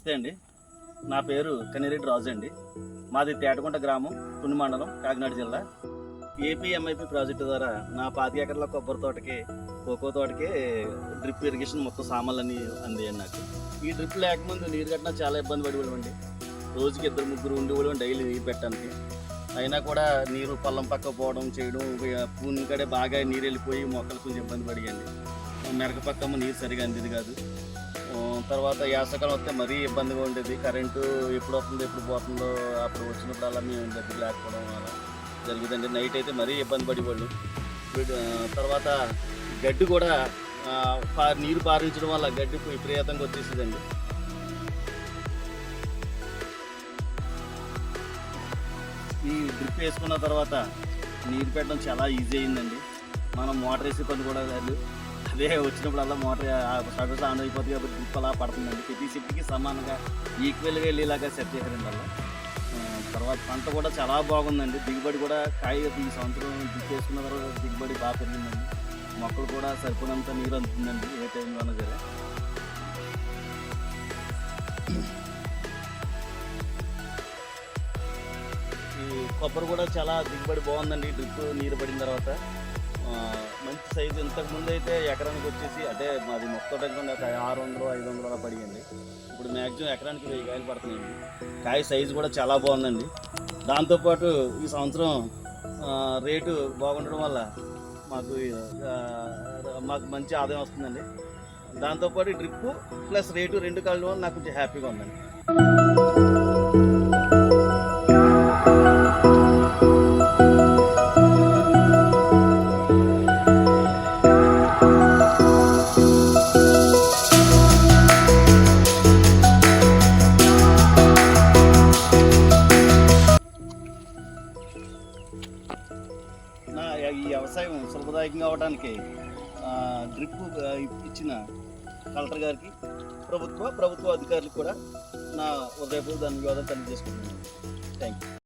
నమస్తే అండి. నా పేరు కనిరెడ్డి రాజు అండి. మాది తేటకుంట గ్రామం పుణ్య మండలం కాకినాడ జిల్లా. ఏపీ ఎంఐపి ప్రాజెక్టు ద్వారా నా పాతి ఎకరాల కొబ్బరి తోటకి కోకో తోటకి డ్రిప్ ఇరిగేషన్ మొత్తం సామాన్లన్నీ అందాయండి నాకు. ఈ డ్రిప్ లేకముందు నీరు కట్టినా చాలా ఇబ్బంది పడిపోయామండి రోజుకి ఇద్దరు ముగ్గురు ఉండేవాళ్ళం డైలీ నీరు పెట్టడానికి. అయినా కూడా నీరు పల్లం పక్క పోవడం చేయడం పూని కడే బాగా నీరు వెళ్ళిపోయి మొక్కలు కొంచెం ఇబ్బంది పడియండి. మెరక పక్కమ్మ నీరు సరిగా అందేది కాదు. తర్వాత యాసకాలం వస్తే మరీ ఇబ్బందిగా ఉండేది. కరెంటు ఎప్పుడు వస్తుందో ఎప్పుడు పోతుందో అప్పుడు వచ్చినప్పుడు అలా మేము దగ్గర లేకపోవడం అలా జరిగేదండి. నైట్ అయితే మరీ ఇబ్బంది పడేవాళ్ళు. తర్వాత గడ్డి కూడా నీరు పారించడం వల్ల గడ్డి విపరీతంగా వచ్చేసేదండి. ఈ డ్రిప్ వేసుకున్న తర్వాత నీరు పెట్టడం చాలా ఈజీ అయిందండి. మనం మోటార్ వేసే పని కూడా లేదు అదే వచ్చినప్పుడల్లా మోటార్ సర్వీస్ ఆన్ అయిపోతుంది కాబట్టి డ్రిప్ అలా పడుతుందండి ప్రతి సిటీకి సమానంగా ఈక్వల్గా వెళ్ళేలాగా సెట్ చేశారండి అలా తర్వాత పంట కూడా చాలా బాగుందండి. దిగుబడి కూడా కాయ ఈ సంవత్సరం చేసుకున్న తర్వాత దిగుబడి బాగా పెరిగిందండి. మొక్కలు కూడా సరిపడినంత నీరు అందుతుందండి ఏ టైంలోనూ సరే. ఈ కొబ్బరి కూడా చాలా దిగుబడి బాగుందండి. డ్రిప్ నీరు పడిన తర్వాత. మంచి సైజు. ఇంతకు ముందు అయితే ఎకరానికి వచ్చేసి అంటే మాది మొత్తం ఒక ఆరు వందలు ఐదు వందలు అలా పడియండి. ఇప్పుడు మ్యాక్సిమం ఎకరానికి వెయ్యి కాయలు పడుతున్నాయండి. కాయ సైజు కూడా చాలా బాగుందండి. దాంతోపాటు ఈ సంవత్సరం రేటు బాగుండడం వల్ల మాకు మాకు మంచి ఆదాయం వస్తుందండి. దాంతోపాటు డ్రిప్పు ప్లస్ రేటు రెండు కళ్ళ నాకు కొంచెం హ్యాపీగా ఉందండి. నా ఈ వ్యవసాయం సులభదాయకంగా అవడానికి డ్రిప్ ఇచ్చిన కలెక్టర్ గారికి ప్రభుత్వ ప్రభుత్వ అధికారులు కూడా నా హృదయపూర్వ ధన్యవాదాలు తెలియజేసుకుంటున్నాను. Thank you